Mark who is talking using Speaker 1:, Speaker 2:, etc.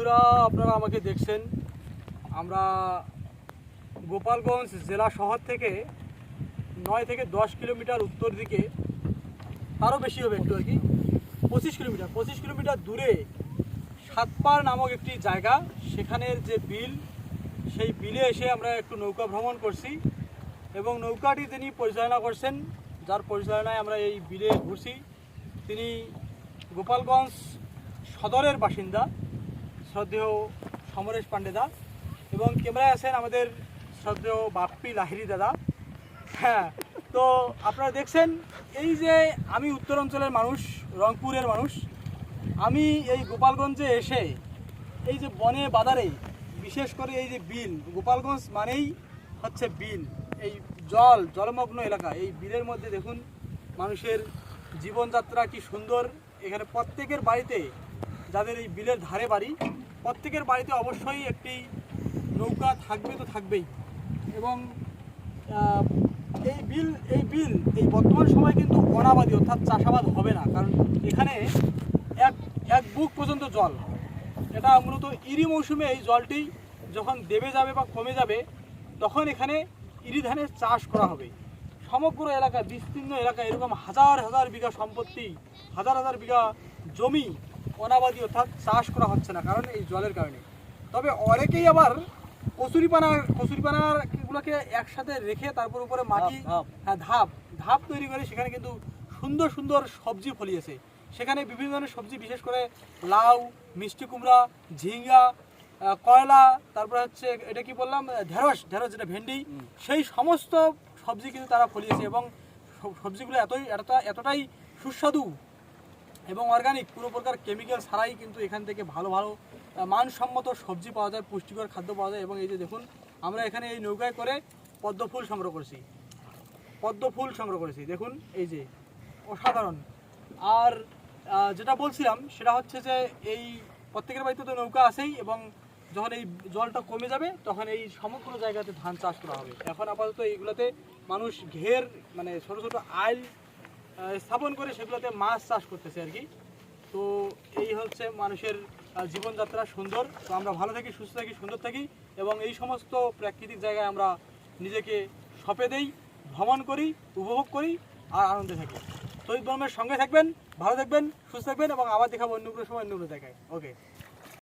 Speaker 1: বন্ধুরা, আপনারা আমাকে দেখছেন। আমরা গোপালগঞ্জ জেলা শহর থেকে নয় থেকে দশ কিলোমিটার উত্তর দিকে আরও বেশি হবে একটু আর কি, পঁচিশ কিলোমিটার পঁচিশ কিলোমিটার দূরে সাতপাড় নামক একটি জায়গা, সেখানের যে বিল, সেই বিলে এসে আমরা একটু নৌকা ভ্রমণ করছি এবং নৌকাটি তিনি পরিচালনা করছেন, যার পরিচালনায় আমরা এই বিলে ঘুরছি। তিনি গোপালগঞ্জ সদরের বাসিন্দা। শ্রদ্ধেয় সমরেশ পান্ডে এবং ক্যামেরায় আছেন আমাদের শ্রদ্ধেয় বাপ্পি লাহিরি দাদা। হ্যাঁ তো আপনারা দেখছেন, এই যে আমি উত্তর অঞ্চলের মানুষ, রংপুরের মানুষ, আমি এই গোপালগঞ্জে এসে এই যে বনে বাজারে বিশেষ করে এই যে বিল গোপালগঞ্জ মানেই হচ্ছে বিল এই জল, জলমগ্ন এলাকা, এই বিলের মধ্যে দেখুন, মানুষের জীবনযাত্রা কি সুন্দর। এখানে প্রত্যেকের বাড়িতে যাদের এই বিলের ধারে বাড়ি, প্রত্যেকের বাড়িতে অবশ্যই একটি নৌকা থাকবে তো থাকবেই। এবং এই বিল এই বিল, এই বর্তমান সময় কিন্তু অনাবাদী, অর্থাৎ চাষাবাদ হবে না। কারণ এখানে এক এক বুক পর্যন্ত জল। এটা মূলত ইরি মৌসুমে এই জলটি যখন দেবে যাবে বা কমে যাবে, তখন এখানে ইরি ধানের চাষ করা হবে। সমগ্র এলাকা, বিস্তীর্ণ এলাকা, এরকম হাজার হাজার বিঘা সম্পত্তি, হাজার হাজার বিঘা জমি অনাবাদী অর্থাৎ চাষ করা হচ্ছে না কারণ এই জলের কারণে। তবে অনেকেই আবার কচুরিপানা কচুরিপানাগুলোকে একসাথে রেখে তারপর উপরে মাটি। হ্যাঁ ধাপ ধাপ তৈরি করে সেখানে কিন্তু সুন্দর সুন্দর সবজি ফলিয়েছে। সেখানে বিভিন্ন ধরনের সবজি বিশেষ করে লাউ মিষ্টি কুমড়া ঝিঙ্গা কয়লা তারপরে হচ্ছে এটা কি বললাম ঢেঁড়স ঢেঁড়স যেটা ভেন্ডি সেই সমস্ত সবজি কিন্তু তারা ফলিয়েছে এবং সবজিগুলো এতই এতটা এতটাই সুস্বাদু এবং অর্গানিক কোনো প্রকার কেমিক্যাল ছাড়াই কিন্তু এখান থেকে ভালো ভালো মানসম্মত সবজি পাওয়া যায়, পুষ্টিকর খাদ্য পাওয়া যায় এবং এই যে দেখুন, আমরা এখানে এই নৌকায় করে পদ্ম ফুল সংগ্রহ করেছি। পদ্ম ফুল সংগ্রহ করেছি। দেখুন, এই যে অসাধারণ। আর যেটা বলছিলাম, সেটা হচ্ছে যে এই প্রত্যেকের বাড়িতে তো নৌকা আছেই এবং যখন এই জলটা কমে যাবে, তখন এই সমগ্র জায়গাতে ধান চাষ করা হবে। এখন আপাতত এইগুলোতে মানুষ ঘের মানে ছোট ছোট আইল স্থাপন করে সেগুলোতে মাছ চাষ করতেছে আর কি। তো এই হচ্ছে মানুষের জীবনযাত্রা সুন্দর। তো আমরা ভালো থাকি, সুস্থ থাকি, সুন্দর থাকি এবং এই সমস্ত প্রাকৃতিক জায়গায় আমরা নিজেকে সপে দেই, ভ্রমণ করি, উপভোগ করি আর আনন্দে থাকি। এই ধর্মের সঙ্গে থাকবেন, ভালো থাকবেন, সুস্থ থাকবেন এবং আবার দেখাবো অন্য কোনো সময়, অন্য কোনো জায়গায়। ওকে